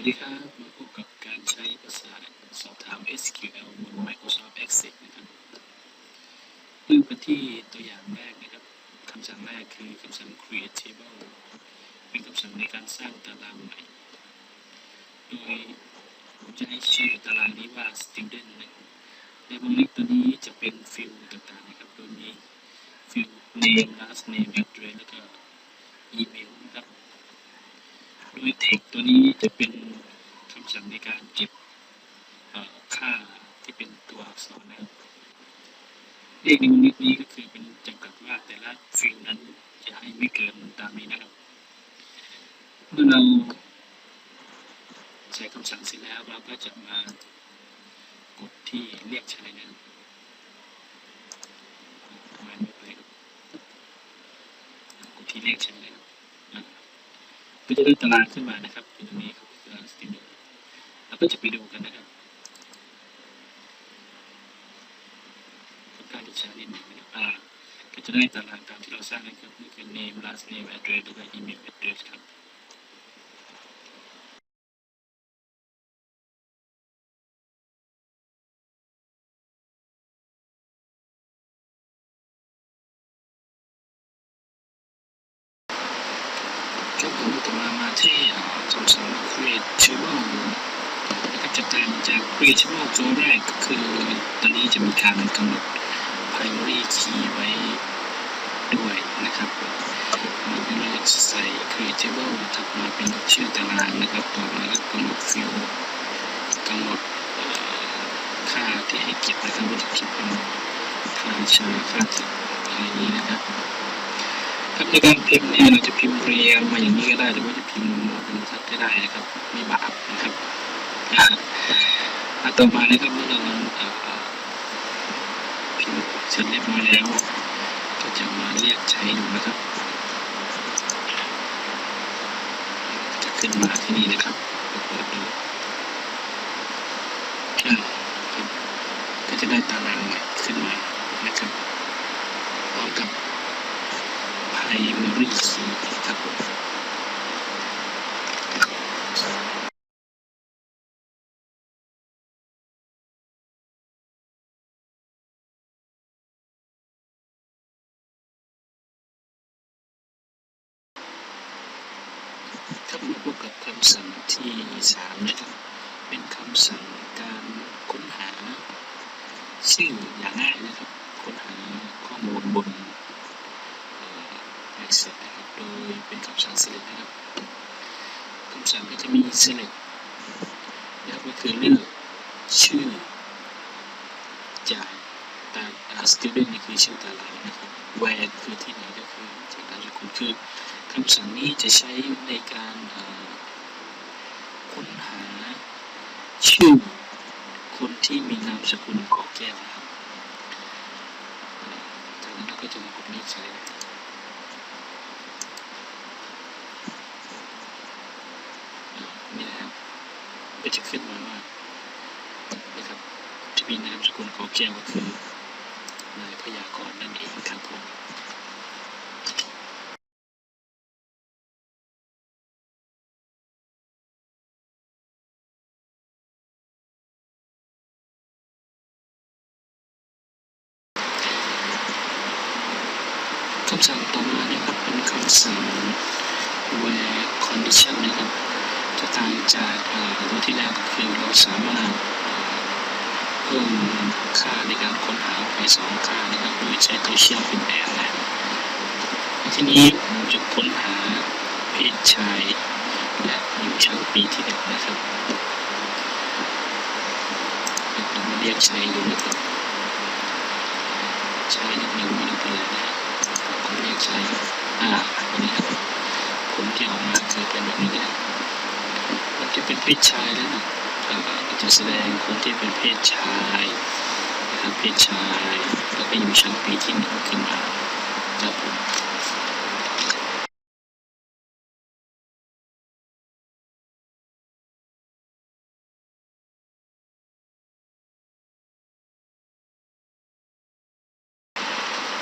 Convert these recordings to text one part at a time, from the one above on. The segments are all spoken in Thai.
วัสดีครับ มาพบกับการใช้ภาษาสอบถาม SQL บน Microsoft Access นะครับเริ่มกันที่ตัวอย่างแรกนะครับคำสั่งแรกคือคำสั่ง create table เป็นคำสั่งในการสร้างตารางใหม่ โดยผมจะให้ชื่อตารางนี้ว่า student นะครับในวงเล็บตัวนี้จะเป็นฟิลต่างๆนะครับ โดยมีฟิล name to write an untitled assigned company name, last name, address, other email address, ครับในการพิมพ์เนี่ยเราจะพิมพ์เรียงมาอย่างนี้ก็ได้หรือว่าจะพิมพ์เป็นบรรทัดก็ได้นะครับไม่บาปนะครับอ่าต่อมานะครับเมื่อเราพิมพ์เสร็จเรียบร้อยแล้ว ก็จะมาเรียกใช้ดูนะครับ จะขึ้นมาที่นี่นะครับเปิดดูก็จะได้ตารางใหม่ขึ้นมานะครับพร้อมกับ ครับผมครับมาพบกับคำสั่งที่สามนะครับ เป็นคำสั่งการค้นหา ชื่ออย่างง่ายนะครับ ค้นหาข้อมูลบน อ Access นะครับ โดยเป็นคำสั่ง select นะครับคำสั่งก็จะมี select นะครับก็คือเลือกชื่อจากตาอ่ student นี่คือชื่อตารางนะครับ where คือที่ไหนก็คือจากนามสกุลคือคำสั่งนี้จะใช้ในการค้นหาชื่อคนที่มีนามสกุลกอแก้วนะครับจากนั้นเราก็จะมากดเลือกใช้นะครับ นี่นะครับ ก็จะขึ้นมาว่านะครับ จะมีนามสกุลขอแก้วก็คือนายพยากรณ์นั่นเองครับผมคำสั่งต่อมานะครับเป็นคำสั่ง where condition นะครับจะต่างจากเอ่อตัวที่แล้วก็คือเราสามารถเพิ่มค่าในการค้นหาไปสองค่านะครับโดยใช้ตัวเชื่อมเป็นแอนนะทีนี้เราจะค้นหาเพศชายและอยู่ชั้นปี ที่หนึ่งนะครับเรามาเรียกชายดูนะครับชายนิดหนึ่งไม่ต้องเป็นไรนะครับก็เรียกชายอ่าอันนี้ครับผลที่ออกมาคือเป็นแบบนี้นะมันจะเป็นเพศชายแล้วนะอ่อก็จะแสดงคนที่เป็นเพศชายนะครับเพศชายแล้วก็อยู่ชั้นปีที่หนึ่งขึ้นมาครับผม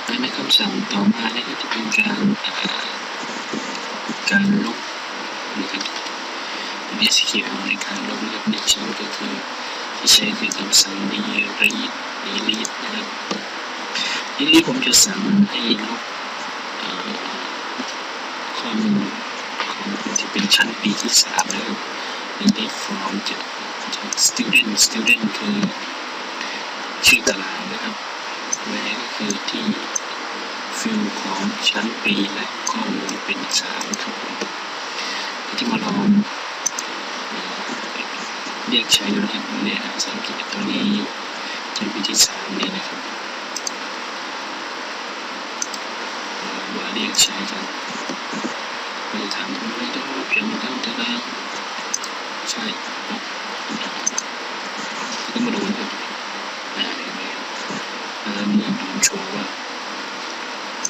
และในคำสั่งต่อมาเนี่ยก็จะเป็นการเอ่อการลบนะครับ SQL ในการลงนะครับในชั้น ก็คือที่ใช้คือคำสั่ง delete delete นะครับทีนี้ผมจะสั่งให้ลบข้อมูลของคนที่เป็นชั้นปีที่สามนะครับใน default จากจาก student student คือชื่อตารางนะครับ where ก็คือที่ฟิลของชั้นปีและข้อมูลเป็นสามครับที่มาลอง รียกใช้นะครับเนี่ยสังเกตตัวนี้ชั้นปีที่สามนี่นะครับมาเรียกใช้กันไม่ได้ทำไม่ต้เพียงตั้งตารางใช่ก็มาดูนะครับอ่าเห็นไหมครับอันนั้นนี่ดูโชว์ว่า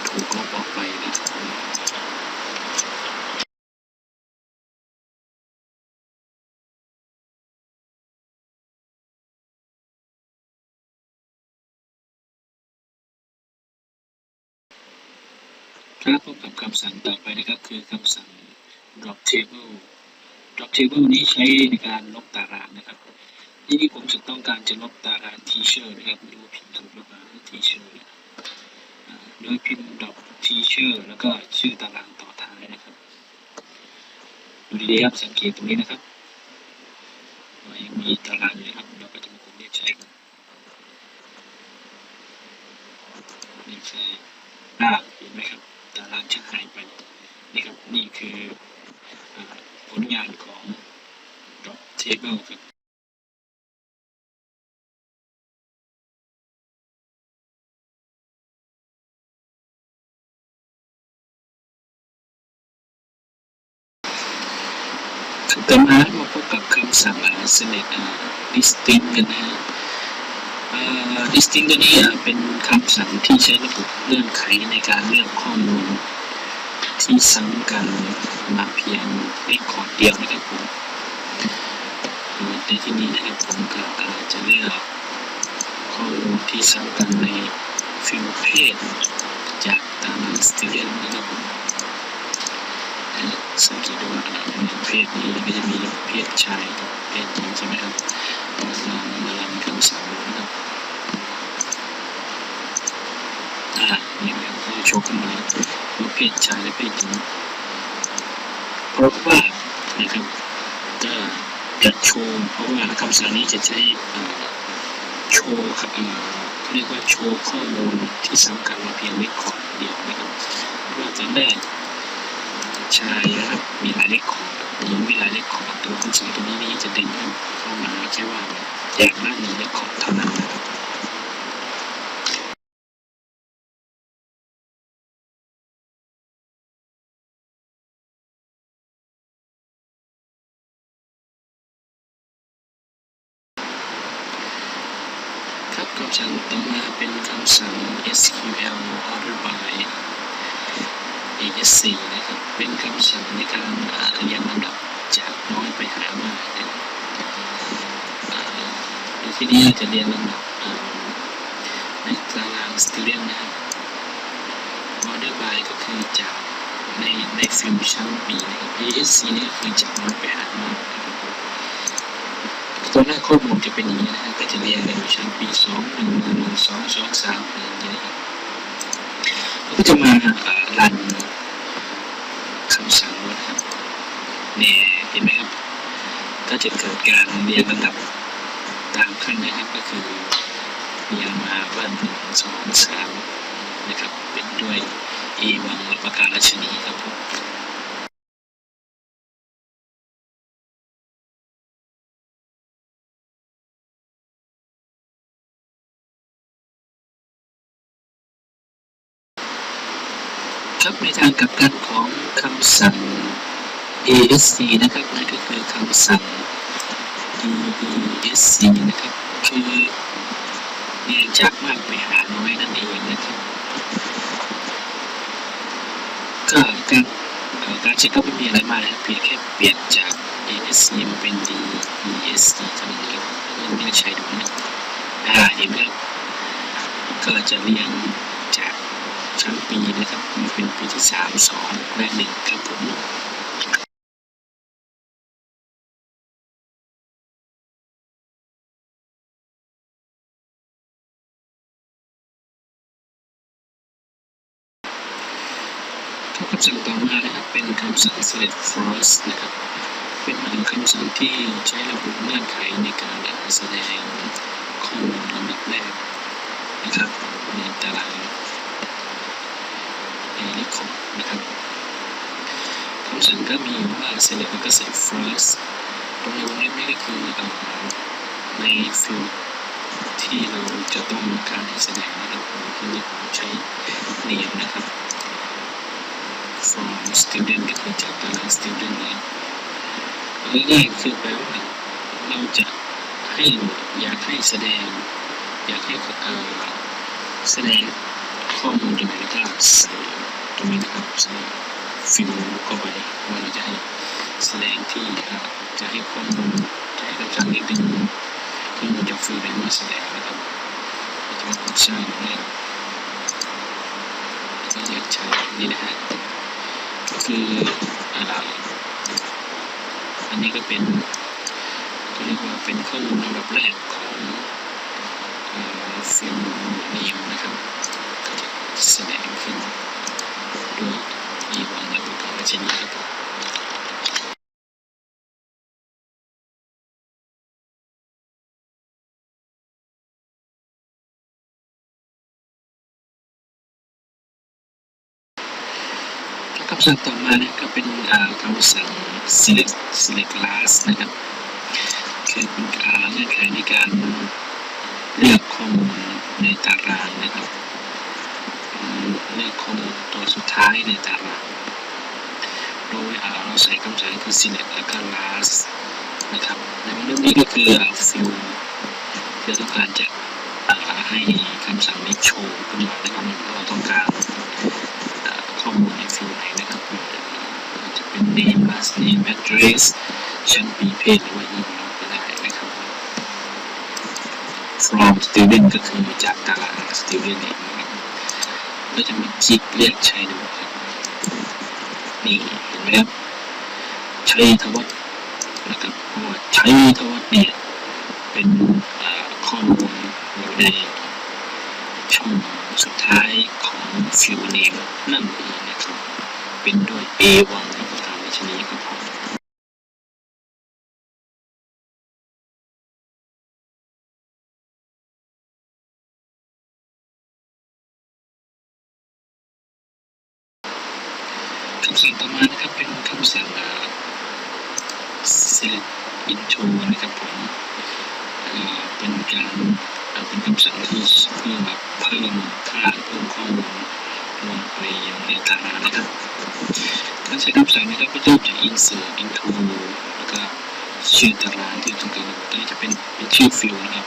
ถูกลบออกไปนะครับ ครับพบกับคำสั่งต่อไปนะครับ คือคำสั่ง drop table drop table นี้ใช้ในการลบตารางนะครับทีนี้ผมจะต้องการจะลบตาราง teacher นะครับไม่รู้พิมพ์ถูกหรือเปล่า teacher โดยพิมพ์ drop teacher แล้วก็ชื่อตารางต่อท้ายนะครับดูดีๆครับสังเกตตรงนี้นะครับยังมีตารางอยู่นะครับเราก็จะมากดเรียกใช้กันเรียกใช้อ่าเห็นไหมครับ จะหายไปนี่ครับนี่คืออ่าผลงานของ drop table ครับต่อมามาพบกับคำสั่ง select distinct กันนะฮะ distinct ตัวนี้อะเป็นคำสั่งที่ใช้ระบบเลื่อนไขในการเลือกข้อมูล ที่ซ้ำกันมาเพียงเรคคอร์ดเดียวนะครับผมโดยในที่นี้นะครับผมก็อาจจะเลือกข้อมูลที่ซ้ำกันในฟิลเพศจากตาราง student นะครับผมสังเกตดูว่าในเพศนี้ก็จะมีเพศชายกับเพศหญิงใช่ไหมครับลองมาลองคำสั่งนะครับอ่านี่ครับเขาจะโชว์ขึ้นมา ว่าเพศชายและเพศหญิงพราะว่านะครับก็จะโชว์เพราะว่าคำสั่งนี้จะใช้โชว์ครับเอ่าเรียกว่าโชว์ข้อมูลที่สำคัญมาเพียงเล็กคอร์ดเดียวนะครับว่าจะได้ชายนะครับมีหลายเลขขอร์ดหญิงมีหลายเลขขอร์ดตัวคำสั่งตัวนี้นี้จะดึงเข้ามาแค่ว่าอย่างละหนึ่งเลขขอร์ดเท่านั้นนะครับำสั่งต่อมาเป็นคำสั่ง SQL order by ASC นะครับ เป็นคำสั่งในการเรียงลำดับจากน้อยไปหามากนะครับอ่าในที่นี้เราจะเรียงลำดับในตาราง student นะครับ order by ก็คือจากในในฟิลชั้น B นะครับ ASC นี่ก็คือจากน้อยไปหามาก ตัวหน้าข้อมูลจะเป็นอย่างนี้นะครับก็จะเรียงกันชั้น B สองหนึ่งหนึ่งสองสองสามอะไรอย่างเงี้ยนะครับก็จะมาอ่ารันคำสั่งนะครับเนี่ยเห็นไหมครับ ก็จะเกิดการเรียงลำดับตามขั้นนะครับก็คือเรียงมาว่าหนึ่งสองสามนะครับ เป็นด้วย A วังและประการราชนีครับผม ครับในทางกลับกันของคำสั่ง ASC นะครับนั่นก็คือคำสั่ง DESC นะครับ คือเรียงจากมากไปหาน้อยนั่นเองนะครับ ก็การการเช็คก็ไม่มีอะไรมากนะครับเพียงแค่เปลี่ยนจาก ASC มาเป็น DESC เท่านั้นเองยังไม่ได้ใช้ดูนะอ่าเห็นไหมครับก็จะเรียงจาก ทั้งปีนะครับเป็นปีที่ 3, 2, มและหครับผมคำสั่งต่อมานะครับเป็นคำสั่ง select first นะครับ เป็นคำสั่งที่ใช้ระบุเงื่อนไขในการแสดงข้อมูลลำดับแรกนะครับในตาราง ในเลขของนะครับคำสั่งก็มีว่า select แล้วก็ set first ตรงในวงเล็บนี่ก็คือเอ่อในฟิลที่เราจะต้องการให้แสดงนะครับคือผมใช้ name นะครับ from student ก็คือจากตาราง student นะครับง่ายๆคือแปลว่าเราจะให้อยากให้แสดง อยากให้เอ่อแสดง ข้อมูลตรงไหนก็ใส่ตรงนี้นะครับใส่ฟิลเข้าไปว่าเราจะให้แสดงที่จะให้ข้อมูลจะให้คำสั่งนี้ดึงข้อมูลจากฟิลนั้มาแสดงนะครับเราจะมากดสร้างเนี่ยก็เรียกใช้นี่นะฮะก็คืออ่าอันนี้ก็เป็นก็เรียกว่าเป็นข้อมูลลำดับแรกของฟิลเนิวนะครับ ก็จะแสดงขึ้นด้วยอีวางและอุปกรณ์เช่นนี้คำสั่งต่อมานี่ยก็เป็นคำสั่ง select select last นะครับคือเป็นการเงื่อนไขในการเลือกข้อมูลในตารางนะครับ เลือกข้อมูลตัวสุดท้ายในตาราง โดยเราใช้คำสั่งคือ select แล้วก็ last นะครับในเรื่องนี้ก็คือ fill คือต้องการจะอ่าให้คำสั่งนี้โชว์ขึ้นมานะครับว่เราต้องการข้อมูลในฟิลไหนนะครับจจะเป็น name last name address ชั้นปีเพศหรือว่า email ก็ได้นะครับ from student ก็คือจากตาราง student เองนะครับ ก็จะมีจิกเรียกใช้ดูครับนี่เห็นไหมครับใช้ทวัตนะครับเพราะว่าใช้ทวัตเนี่ยเป็นข้อมูลอยู่ในช่องสุดท้ายของฟิวเนมนั่นเองนะครับ เป็นด้วย A1 ำสั่งต่อมานะครับเป็นคำสั่งเอ่อ select into นะครับผมเป็นการเป็นคำสั่งที่เพื่อแบบเพิ่มค่าเพิ่มข้อมูลลงไปยังในตารานะครับการใช้คำสั่งนี้เราก็จะจะ insert into แล้วก็ชื่อตารางที่ต้องการตัวนี้จะเป็นเป็นชื่อฟิลนะครับ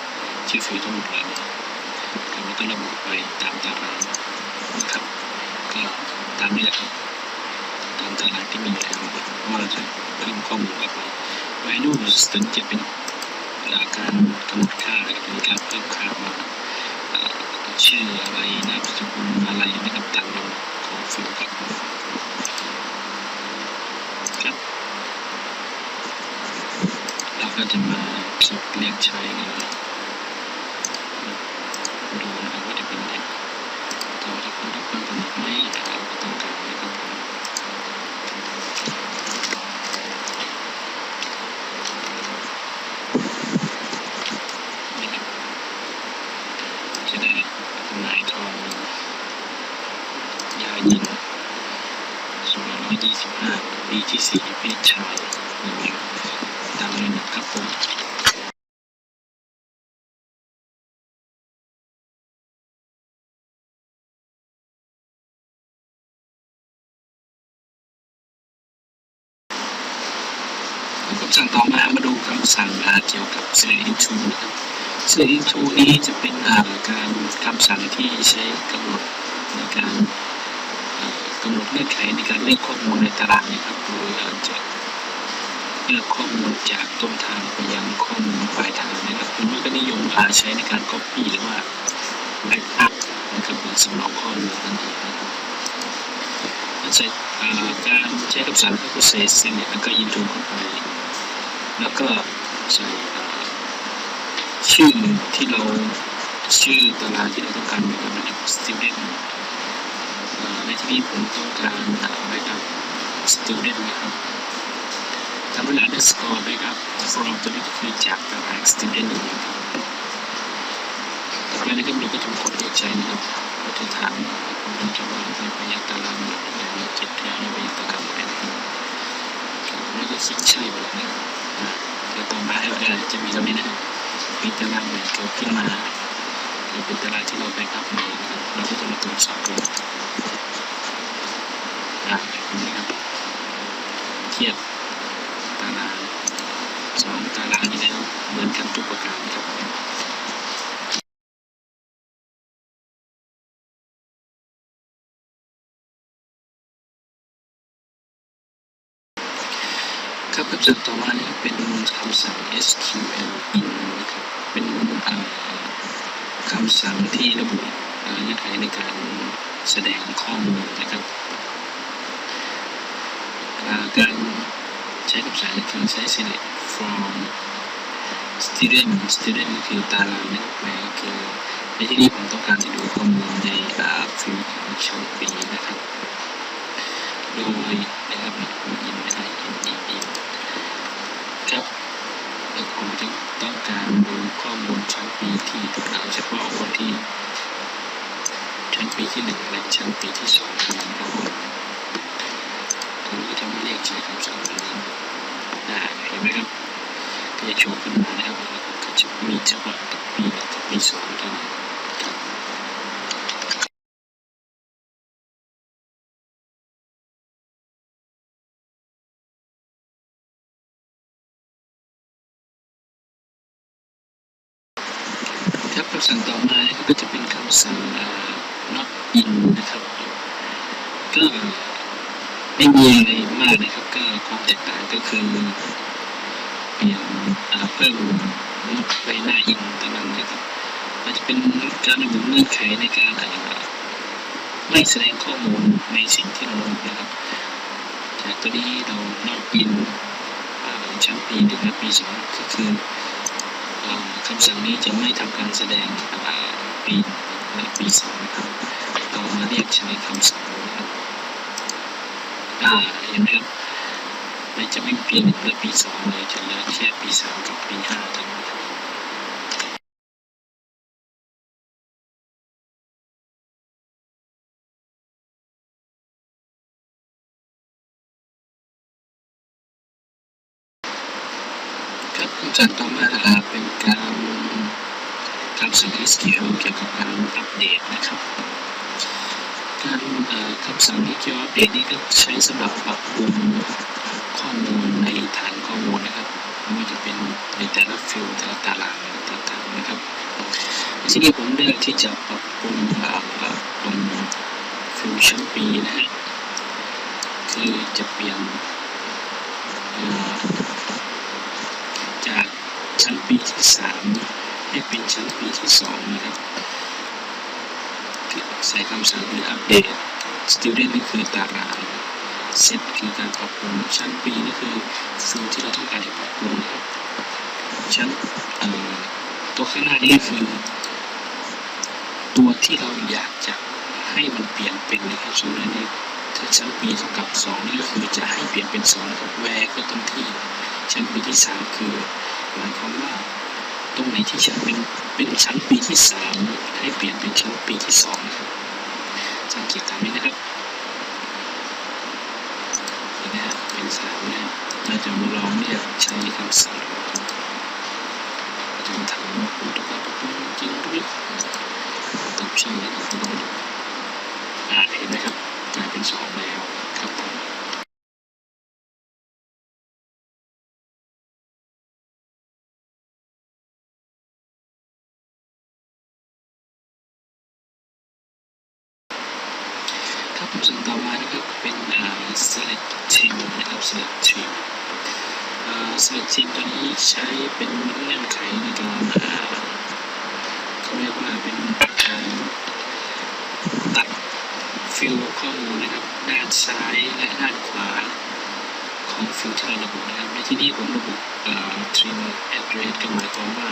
ชื่อฟิลทั้งหมดเลยนะครับแล้วก็ระบุไปตามตารางนะครับก็ตามนี้แหละครับ ตามตารางที่มีอยู่แล้วว่าเราจะเพิ่มข้อมูลอะไร values ตันจะเป็นเอ่อการกำหนดค่านะครับเป็นการเพิ่มค่าว่าชื่ออะไรนามสกุลอะไรนะครับตามลำดับของฟิลครับครับ เราก็จะมาคลิกเรียกใช้กันเลยดูนะครับว่าจะเป็นยังไงถ้าว่าจะคนรับความกำหนดไม่เราก็ต้องการนะครับผมนะครับ จะได้นายทองยายิงสองร้อยยี่สิบห้าปีที่สี่เพศชายหนึ่งตามนี้นะครับผมคำสั่งต่อมามาดูคำสั่งอ่าเกี่ยวกับ select into นะครับ select into นี้จะเป็นาการคำสั่งที่ใช้กำหนดในการกำหนดเงื่อนไขในการเลือกข้อมูลในตารางนะครับโดยเราจะเลือกข้อมูลจากต้นทางไปยังข้อมูลปลายทางนะครับคุณก็นิยมอาใช้ในการ copy หรือว่า backup นะครับเป็นสำรองข้อมูลนั่นเองนะครับใช้การใช้คำสั่งก็คือ select select แล้วก็ into เข้าไป แล้วก็ใส่อ่าชื่อที่เราชื่อตารางที่เราต้องการนะครับ student เอ่อในที่นี้ผมต้องการตามไว้กับ student นะครับทำเวลา underscore ด้วยครับ from ตัวนี้ก็คือจากตาราง student นี่ครับต่อไปนะครับเราก็จะกดเอกใจนะครับเราจะถามเราจะว่างไปยังตารางหลักอย่างเจ็ดแถวไปยังตารางหลักนะครับแล้วก็คลิกใช่ไปเลยนะครับ แล้วต่อมาให้เราจะมีตรงนี้นะครับมีตารางใหม่เกิดขึ้นมาหรือเป็นตารางที่เราไปอัพมานะครับเราก็จะมาตรวจสอบดูนะแบบนี้ครับเทียบตารางสองตารางนี้แล้วเหมือนกันทุกประการนะครับ ครับคำสั่งต่อมาเนะครับเป็นคำสั่ง SQL in นะครับเป็นคำสั่งที่ระบุอ่าเงื่อนไขในการแสดงข้อมูลนะครับการใช้คำสั่งนี้คือใช้ select from student student คือตารางนะครับแปลคือในที่นี้ผมต้องการจะดูข้อมูลในฟิลของช่องปีนะครับ โดยนะครับผมยินไม่ได้ยินยินยิน ครับแล้วผมจะต้องการดูข้อมูลชั้นปีที่กเอาเฉพาะคนที่ ชั้นปีที่หนึ่งและชั้นปีที่สองเท่านั้นครับผมผมก็จะไม่เรียกใช้คำสั่งนี้นะเห็นไหมครับก็จะโชว์ขึ้นมานะครับก็จะมีเฉพาะปีหนึ่งกับปีสองเท่านั้นครับ ครับคำสั่งต่อมานะครับก็จะ เป็นคำสั่งอ่า not in นะครับ ก็ไม่มีอะไรมากนะครับ ก็ความแตกต่างก็คือเปลี่ยนเพิ่ม not ไปหน้า in เท่านั้นนะครับมันจะเป็นการระบุเงื่อนไขในการอ่าไม่แสดงข้อมูลในสิ่งที่เราระบุนะครับ จากตัวนี้เรา not in อ่าชั้นปีหนึ่งและปีสองก็คือคำสั่งนี้จะไม่ทำการแสดงปี ในปีสองครับเรามาเรียกใช้คำสั่งนะครับอ่าเห็นไหมครับมันจะไม่เปลี่ยนึ่งและปีสองเลยจะเหลือแค่ปีสามกับปีห้าเท่านั้นครับครับคำสั่งต่อมาอ่าเป็นการคำสั่ง SQL เกี่ยวกับการอัปเดตนะครับ การเอ่อคำสั่งที่เกี่ยวกับอัปเดตนี้ก็ใช้สำหรับปรับปรุงข้อมูลในฐานข้อมูลนะครับไม่ว่าจะเป็นในแต่ละฟิลแต่ละตารางต่างๆนะครับ ทีนี้ผมเลือกที่จะปรับปรุงอ่าตรงฟิลชั้นปีนะฮะคือจะเปลี่ยนจากชั้นปีที่สามให้เป็นชั้นปีที่สองนะครับใส่คำสั่งคืออัปเดต student นี่คือตาราง set คือการปรับปรุงชั้นปีนี่คือฟิลที่เราต้องการจะปรับปรุงครับชั้นตัวข้างหน้านี้คือ ตัวที่เราอยากจะให้มันเปลี่ยนเป็นนะครับสมมติอันนี้ถ้าชั้นปีเท่ากับสองนี่ก็คือจะให้เปลี่ยนเป็นสองนะครับแวร์ก็ตรงที่ชั้นปีที่สามคือหมายความว่าตรงไหนที่ชั้นเป็นเป็นชั้นปีที่สามให้เปลี่ยนเป็นชั้นปีที่สองนะครับสังเกตตามนี้นะครับเห็นไหมฮะเป็นสามนะเราจะมาลองเรียกใช้คำสั่งจะมาถามว่าคุณต้องการปรับปรุงจริงหรือไม่ตอบ ใช่นะครับลองดูอ่าเห็นไหมครับกลายเป็นสองแล้วครับผม ครับคำสั่งต่อมานะครับเป็นอ่า select team นะครับ select team อ่า select team ตัวนี้ใช้เป็นเงื่อนไขในการอ่าเขาเรียกว่าเป็นการตัดฟิลข้อมูลนะครับ ด้าน ซ้ายและด้านขวาของฟิลที่เราระบุนะครับในที่นี้ผมระบุอ่า trim address ก็หมายความว่า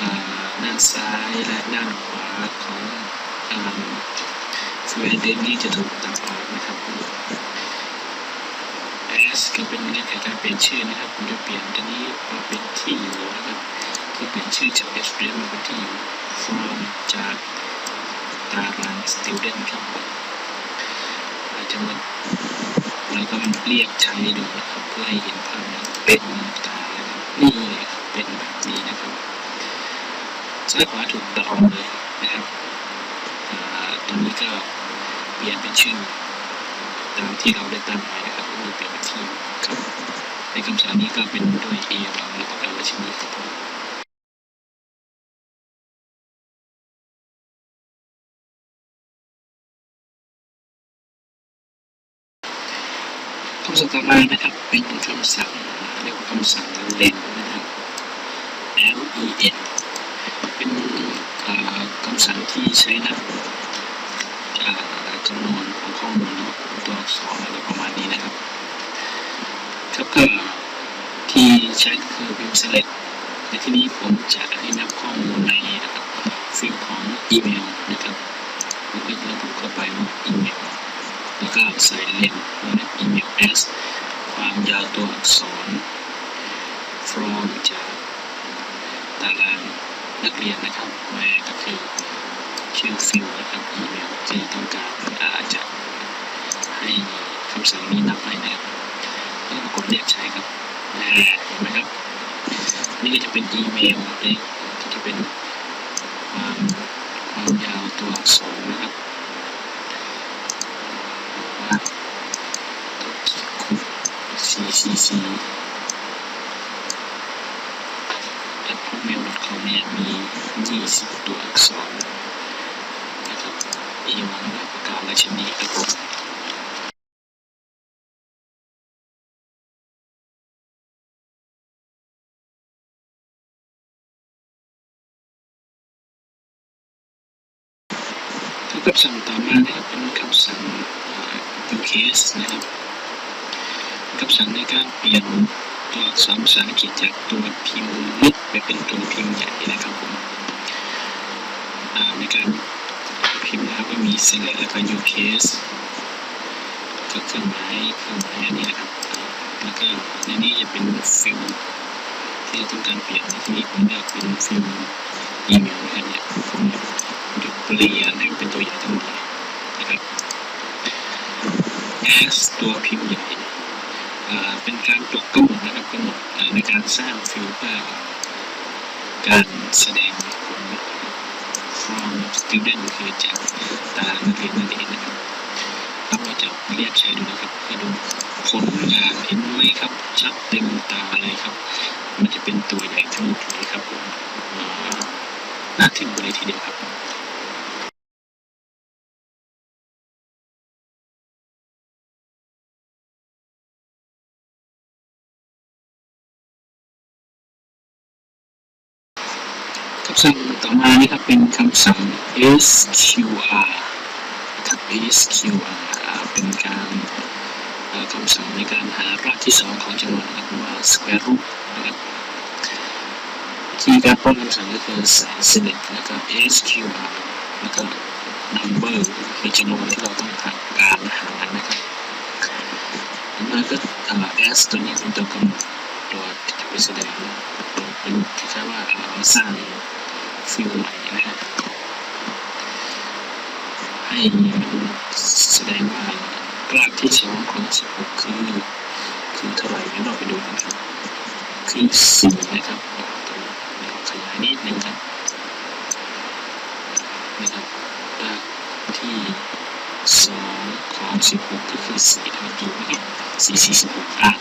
อ่าด้านซ้ายและด้านขวาของอ่าฟิวเดนนี้จะถูกตัดออกนะครับ S ก็เป็นเงื่อนไขการเปลี่ยนชื่อนะครับผมจะเปลี่ยนตัวนี้มาเป็นที่อยู่นะครับคือเปลี่ยนชื่อจาก student มาเป็นที่อยู่ from จากตาราง student ครับ จจะมาแล้วก็เรียกใช้ดูนะครับเพื่อให้เห็นภาพเป็นตานะครับนี่เป็นแบบนี้นะครับซ้ายขวาถูกตัดออกเลยนะครับตัวนี้ก็เปลี่ยนเป็นชื่อตามที่เราได้ตั้งไว้นะครับก็คือเปลี่ยนเป็นที่ครับในคำสั่งนี้ก็เป็นด้วย A เราในประการราชินีครับ ผมคำสั่งต่อมานะครับเป็นคำสั่งเรียกว่าคำสั่งเล่นนะครับ L E N เป็นคำสั่งที่ใช้นับจำนวนของข้อมูลตัวอักษรอะไรประมาณนี้นะครับครับก็ที่ใช้คือ Vim Select ในที่นี้ผมจะให้นับข้อมูลในนะครับฟิลของอีเมลนะครับผมก็จะระบุเข้าไปว่าอีเมลแล้วก็ใส่เลน ความยาวตัวอักษร from จากตารางนักเรียนนะครับ where ก็คือชื่อฟิลนะครับอีเมลที่ต้องการอาจจะให้คำสั่งนี้นับให้นะครับแล้วกดเรียกใช้ครับอ่าเห็นไหมครับ นี่ก็จะเป็นอีเมลนี่ก็จะเป็นความความยาวตัวอักษรนะครับว่าตัวกี่คุ ccc at hotmail.com เนี่ยมี 20 ตัวอักษรนะครับอีวังและประกาศราชนีครับผม คำสั่งต่อมานะครับเป็นคำสั่ง UCase นะครับคำสั่งในการเปลี่ยนตัวอักษรภาษาอังกฤษจากตัวพิมพ์เล็กไปเป็นตัวพิมพ์ใหญ่นะครับผมในการพิมพ์นะครับก็มี select แล้วก็ UCase ก็เครื่องหมายเครื่องหมายอันนี้นะครับ แล้วก็ในนี้จะเป็นฟิลที่เราต้องการเปลี่ยนในที่นี้ผมเลือกเป็นฟิลอีเมลนะครับเนี่ย เลียนให้เป็นตัวใหญ่ทั้งหมดนะครับ S ตัวพิมพ์ใหญ่เป็นการปรับกำหนดนะครับกำหนดในการสร้างฟิลเพื่อการแสดงผล from student คือจากตารางนักเรียนนั่นเองนะครับแล้วเราจะเรียกใช้ดูนะครับเพื่อดูผลงานเห็นไหมครับชัดเต็มตาเลยครับ มันจะเป็นตัวใหญ่ทั้งหมดเลยครับผมน่าทึ่งไปเลยทีเดียวครับ เป็นคำสั่ง sqr นะครับ sqr เป็นการคำสั่งในการหารากที่สองของจำนวนนะครับว่า square root นะครับวิธีการป้องคำสั่งก็คือใส่ select แล้วก็ sqr แล้วก็ number คือจำนวนที่เราต้องการการหานะครับต่อมาก็ s ตัวนี้เป็นตัวกำหนดตัวที่จะไปแสดงเป็นคล้ายๆว่าเราสร้าง ฟิลใหม่นะครับให้แสดงว่ากราฟที่สองของ16คือ คือเท่าไหร่งั้นเราไปดูกันครับคือสี่นะครับตัวขยายนิดนึงครับนะครับกราฟที่สองของ16ก็คือ4นะครับดูเมื่อกี้4 4 16อะ